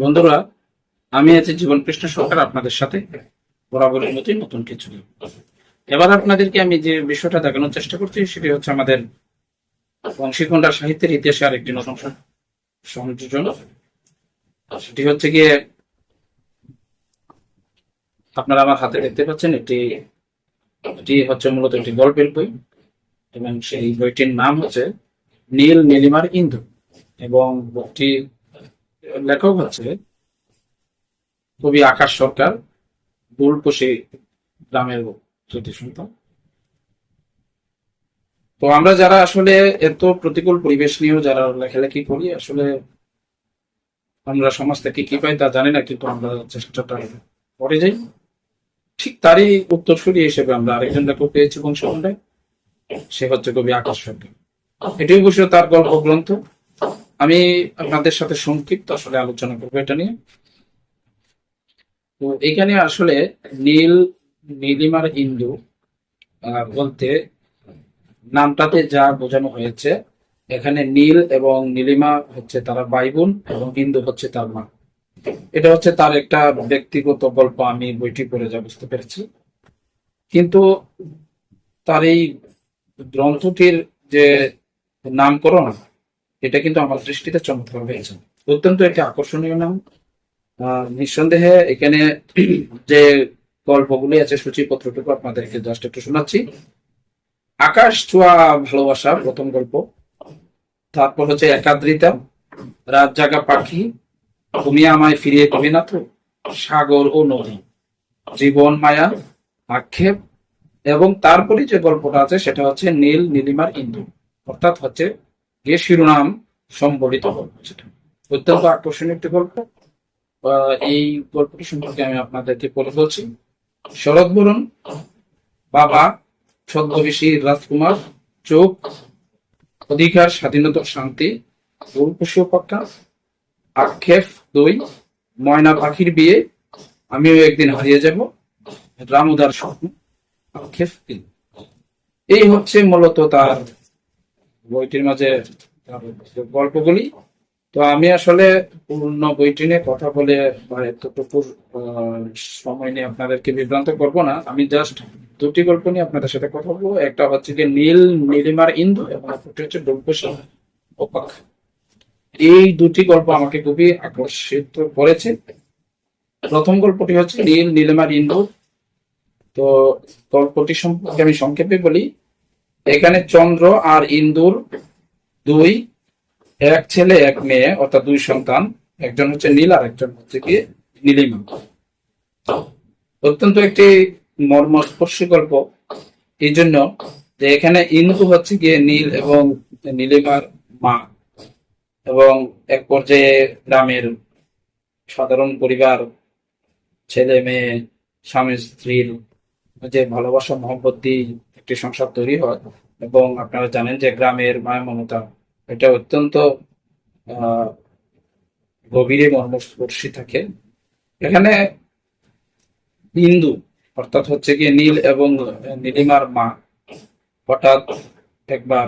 বন্ধুরা, আমি আছি জীবন কৃষ্ণ সরকার আপনাদের সাথে। বরাবরের মতোই নতুন কিছু। এবার আপনাদেরকে আমি যে বিষয়টা দেখানোর চেষ্টা করছি, সেটি হচ্ছে আমাদের বংশীকন্ডা সাহিত্যের ইতিহাসে আরেকটি নতুন সংযোজন। সেটি হচ্ছে গিয়ে, আপনারা আমার হাতে দেখতে পাচ্ছেন, এটি এটি হচ্ছে মূলত একটি গল্পের বই। এবং সেই বইটির নাম হচ্ছে নীল নীলিমার ইন্দু। এবং বইটি লেখক হচ্ছে কবি আকাশ সরকার বুলকুশি গ্রামের কৃতি সন্তান তো আমরা যারা আসলে এত প্রতিকূল পরিবেশ নিয়েও যারা লেখালেখি করি, আসলে আমরা সমাজ থেকে কি পাই তা জানি না, কিন্তু আমরা চেষ্টাটা করে যাই। ঠিক তারই উত্তরসূরি হিসেবে আমরা আরেকজন লেখক পেয়েছি বংশখণ্ডে সে হচ্ছে কবি আকাশ সরকার। এটি অবশ্য তার গল্প গ্রন্থ আমি আপনাদের সাথে সংক্ষিপ্ত আসলে আলোচনা করব এটা নিয়ে। তো এখানে আসলে নীল, নীলিমার ইন্দু বলতে নামটাতে যা বোঝানো হয়েছে, এখানে নীল এবং নীলিমা হচ্ছে তারা ভাই বোন এবং ইন্দু হচ্ছে তার মা। এটা হচ্ছে তার একটা ব্যক্তিগত গল্প, আমি বইটি পড়ে যা বুঝতে পেরেছি। কিন্তু তার এই গ্রন্থটির যে নামকরণ এটা কিন্তু আমার দৃষ্টিতে চমৎকার হয়েছে। অত্যন্ত একটি আকর্ষণীয় নাম। নিঃসন্দেহে এখানে যে গল্পগুলি আছে, সূচিপত্রটুকু আপনাদেরকে জাস্ট একটু শোনাচ্ছি। আকাশ ছোঁয়া ভালোবাসা প্রথম গল্প। তারপর হচ্ছে একাদ্রিতা রাত জাগা পাখি। তুমি আমায় ফিরিয়ে কবি না তো? সাগর ও নদী। জীবন মায়া, আক্ষেপ। এবং তারপরে যে গল্পটা আছে, সেটা হচ্ছে নীল নীলিমার ইন্দু। অর্থাৎ হচ্ছে যে শিরোনাম সম্বলিত অত্যন্ত আকর্ষণীয় একটি গল্প। এই গল্পটি সম্পর্কে আমি আপনাদেরকে বলে বলছি। শরৎ বরুণ, বাবা ছদ্মবেশী রাজকুমার, চোখ, অধিকার, স্বাধীনতা, শান্তি গরুপশু পাক্কা আক্ষেপ, দুই, ময়না পাখির বিয়ে, আমিও একদিন হারিয়ে যাব রামুদার স্বপ্ন, আক্ষেপ এই হচ্ছে মূলত তার বইটির মাঝে গল্পগুলি তো আমি আসলে পূর্ণ বইটি নিয়ে কথা বলে বা এতটুকু আহ, সময় নিয়ে আপনাদেরকে বিভ্রান্ত করব না। আমি জাস্ট দুটি গল্প নিয়ে আপনাদের সাথে কথা বলব। একটা হচ্ছে যে নীল নীলিমার ইন্দু এবং অপরটি হচ্ছে এই দুটি গল্প আমাকে খুবই আকর্ষিত করেছে। প্রথম গল্পটি হচ্ছে নীল নীলিমার ইন্দু। তো গল্পটি সম্পর্কে আমি সংক্ষেপে বলি। এখানে চন্দ্র আর ইন্দুর দুই, এক ছেলে, এক মেয়ে, অর্থাৎ দুই সন্তান। একজন হচ্ছে নীল আর একজন হচ্ছে কি নীলিমা। অত্যন্ত একটি মর্মস্পর্শী গল্প। এই জন্য যে এখানে ইন্দু হচ্ছে গিয়ে নীল এবং নীলিমার মা এবং এক পর্যায়ে গ্রামের সাধারণ পরিবার ছেলে মেয়ে স্বামী স্ত্রীর যে ভালোবাসা, মহব্বত একটি সংসার তৈরি হয় এবং আপনারা জানেন যে গ্রামের মায়া মমতা, এটা অত্যন্ত গভীরে মর্মস্পর্শী থাকে। এখানে বিন্দু অর্থাৎ হচ্ছে গিয়ে নীল এবং নীলিমার মা, হঠাৎ একবার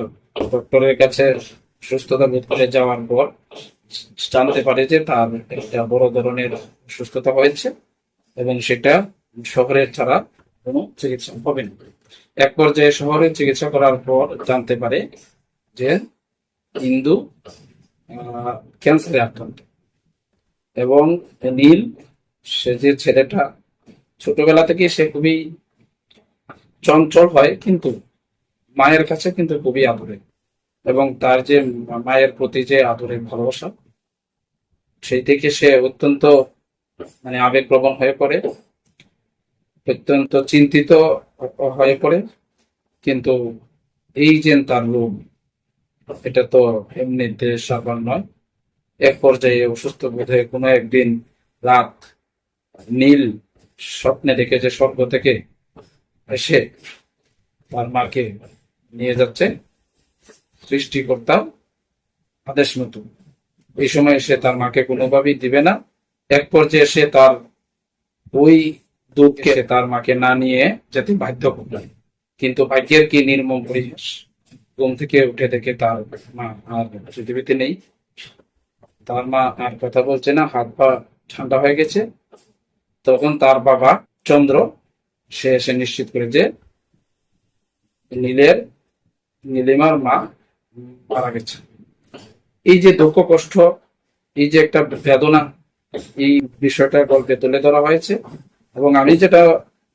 ডক্টরের কাছে সুস্থতা বোধ করে যাওয়ার পর জানতে পারে যে তার একটা বড় ধরনের সুস্থতা হয়েছে এবং সেটা শহরের ছাড়া কোনো চিকিৎসা হবে না। এক পর্যায়ে শহরে চিকিৎসা করার পর জানতে পারে যে হিন্দু ক্যান্সারে আক্রান্ত। এবং নীল, সে যে ছেলেটা, ছোটবেলা থেকে সে খুবই চঞ্চল হয়, কিন্তু মায়ের কাছে কিন্তু খুবই আদরে। এবং তার যে মায়ের প্রতি যে আদরের ভালোবাসা, সেই থেকে সে অত্যন্ত মানে আবেগপ্রবণ হয়ে পড়ে। অত্যন্ত চিন্তিত হয়ে পড়ে। কিন্তু এই যে তার রোগ, এটা তো এমনিতে সাবান নয়। এক পর্যায়ে অসুস্থ বোধ হয়ে কোনো একদিন রাত নীল স্বপ্নে দেখে যে স্বর্গ থেকে এসে তার মাকে নিয়ে যাচ্ছে। সৃষ্টিকর্তা আদেশ মতো। এই সময় সে তার মাকে কোনোভাবেই দিবে না। এক পর্যায়ে সে তার ওই দুঃখকে তার মাকে না নিয়ে যেতে বাধ্য করবে কিন্তু ভাগ্যের কি নির্মম পরিহাস? ঘুম থেকে উঠে দেখে তার মা আর পৃথিবীতে নেই। তার মা আর কথা বলছে না, হাত পা ঠান্ডা হয়ে গেছে। তখন তার বাবা চন্দ্র, সে এসে নিশ্চিত করে যে নীলের, নীলিমার মা মারা গেছে। এই যে দুঃখ, কষ্ট, এই যে একটা বেদনা, এই বিষয়টা গল্পে তুলে ধরা হয়েছে। এবং আমি যেটা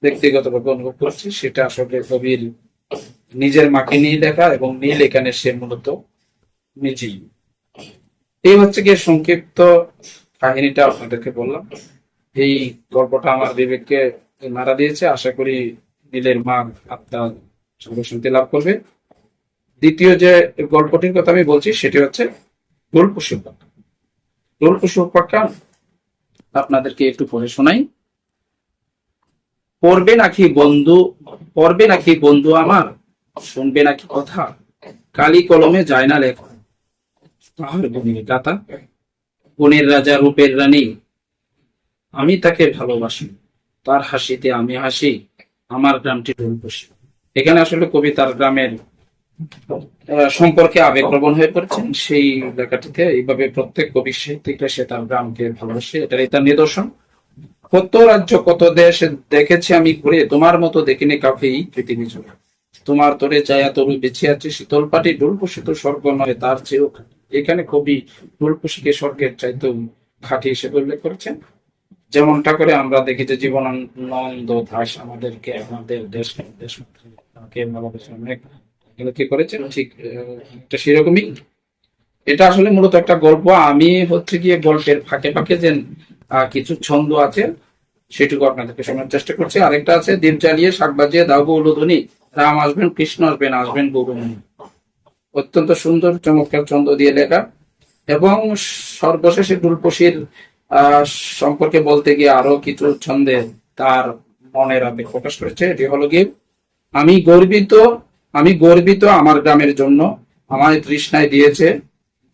ব্যক্তিগতভাবে অনুভব করছি, সেটা আসলে কবির নিজের মাকে নিয়ে লেখা এবং নীল এখানে সে মূলত নিজেই। এই হচ্ছে গিয়ে সংক্ষিপ্ত কাহিনীটা আপনাদেরকে বললাম। এই গল্পটা আমার বিবেককে নাড়া দিয়েছে। আশা করি নীলের মা আত্মা শান্তি লাভ করবে। দ্বিতীয় যে গল্পটির কথা আমি বলছি, সেটি হচ্ছে ডোল পশু পাখা ডোল পশু পাখা আপনাদেরকে একটু পড়ে শোনাই। পড়বে নাকি বন্ধু, পড়বে নাকি বন্ধু আমার? শুনবে নাকি কথা? কালি কলমে যায় না লেখা। তাহার গুণের গাতা গুণের রাজা, রূপের রানী। আমি তাকে ভালোবাসি। তার হাসিতে আমি হাসি, আমার গ্রামটি ডোলপসি এখানে আসলে কবি তার গ্রামের সম্পর্কে আবেগপ্রবণ হয়ে পড়েছেন। সেই লেখাটিতে এইভাবে প্রত্যেক কবি সাহিত্যিকরা সে তার গ্রামকে ভালোবাসে। এটাই তার নিদর্শন। কত রাজ্য কত দেশ দেখেছি আমি ঘুরে, তোমার মতো দেখিনি কাউকে পৃথিবী জুড়ে তোমার তোরে চায়া তরু বেঁচে আছে, শীতল পাটি ডুলপুষিত স্বর্গ নয়, তার চেয়েও এখানে কবি ডুলপুষিকে স্বর্গের চাইতেও খাঁটি হিসেবে উল্লেখ করেছেন। যেমনটা করে আমরা দেখি যে জীবনানন্দ দাস আমাদেরকে, আমাদের দেশ এগুলো কি করেছেন, ঠিক একটা সেরকমই। এটা আসলে মূলত একটা গল্প। আমি হচ্ছে গিয়ে গল্পের ফাঁকে ফাঁকে যে কিছু ছন্দ আছে, সেটুকু আপনাদেরকে শোনার চেষ্টা করছি। আরেকটা আছে, দিন চালিয়ে শাক বাজিয়ে দাও গো উলুধ্বনি। রাম আসবেন, কৃষ্ণ আসবেন আসবেন গৌরমণি। অত্যন্ত সুন্দর, চমৎকার ছন্দ দিয়ে লেখা। এবং সর্বশেষে ডুলপসির সম্পর্কে বলতে গিয়ে আরও কিছু ছন্দে তার মনের আবেগ প্রকাশ করেছে। এটি হলো গিয়ে, আমি গর্বিত আমি গর্বিত আমার গ্রামের জন্য। আমায় তৃষ্ণায় দিয়েছে,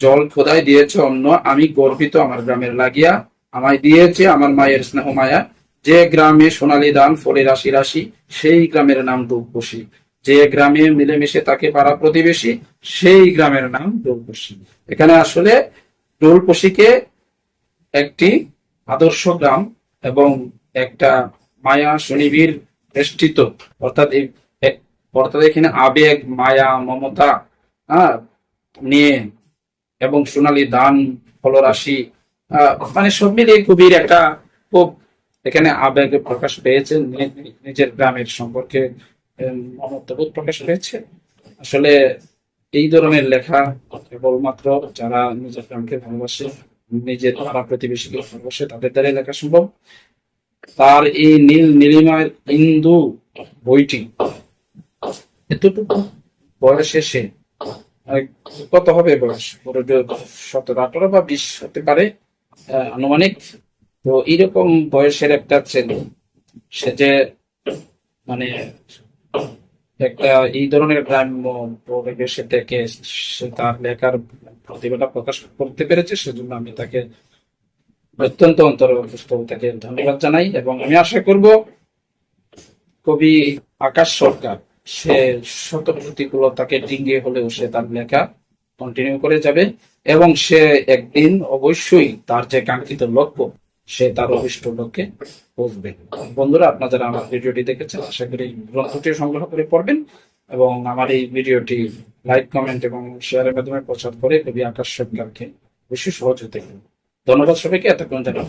জল খোদায় দিয়েছে অন্য আমি গর্বিত আমার গ্রামের লাগিয়া। আমায় দিয়েছে আমার মায়ের স্নেহ মায়া। যে গ্রামে সোনালি দান ফলে রাশি রাশি, সেই গ্রামের নাম ডুববসি যে গ্রামে মিলেমিশে তাকে পাড়া প্রতিবেশী, সেই গ্রামের নাম ডোলপসি এখানে আসলে ডোলপসিকে একটি আদর্শ গ্রাম এবং একটা মায়া সুনিবির বেষ্টিত। অর্থাৎ অর্থাৎ এখানে আবেগ, মায়া, মমতা হ্যাঁ নিয়ে এবং সোনালী দান, ফলরাশি মানে সব মিলিয়ে কবির একটা খুব এখানে আবেগ প্রকাশ পেয়েছে নিজের গ্রামের সম্পর্কে মমত্ববোধ প্রকাশ পেয়েছে। আসলে এই ধরনের লেখা কেবলমাত্র যারা নিজের গ্রামকে ভালোবাসে, নিজের পাড়া প্রতিবেশীকে ভালোবাসে, তাদের দ্বারাই লেখা সম্ভব। তার এই নীল নীলিমার ইন্দু বইটি এতটুকু বয়সে সে কত হবে বয়স? সতেরো আঠারো বা বিশ হতে পারে। আনুমানিক, তো এইরকম বয়সের একটা ছেলে, সে যে মানে একটা এই ধরনের গ্রাম্য পরিবেশে থেকে সে তার লেখার প্রতিভাটা প্রকাশ করতে পেরেছে, সেজন্য আমি তাকে অত্যন্ত অন্তর্ভুক্ত, তাকে ধন্যবাদ জানাই এবং আমি আশা করব কবি আকাশ সরকার, সে শত প্রতিকূলতাকে ডিঙ্গে হলেও সে তার লেখা কন্টিনিউ করে যাবে এবং সে একদিন অবশ্যই তার যে কাঙ্ক্ষিত লক্ষ্য, সে তার অভিষ্ট লক্ষ্যে পৌঁছবে। বন্ধুরা, আপনারা যারা আমার ভিডিওটি দেখেছেন, আশা করি গ্রন্থটি সংগ্রহ করে পড়বেন এবং আমার এই ভিডিওটি লাইক, কমেন্ট এবং শেয়ারের মাধ্যমে প্রচার করে কবি আকাশ সরকারকে বেশি সহযোগিতা করুন। ধন্যবাদ সবাইকে, এতক্ষণ যারা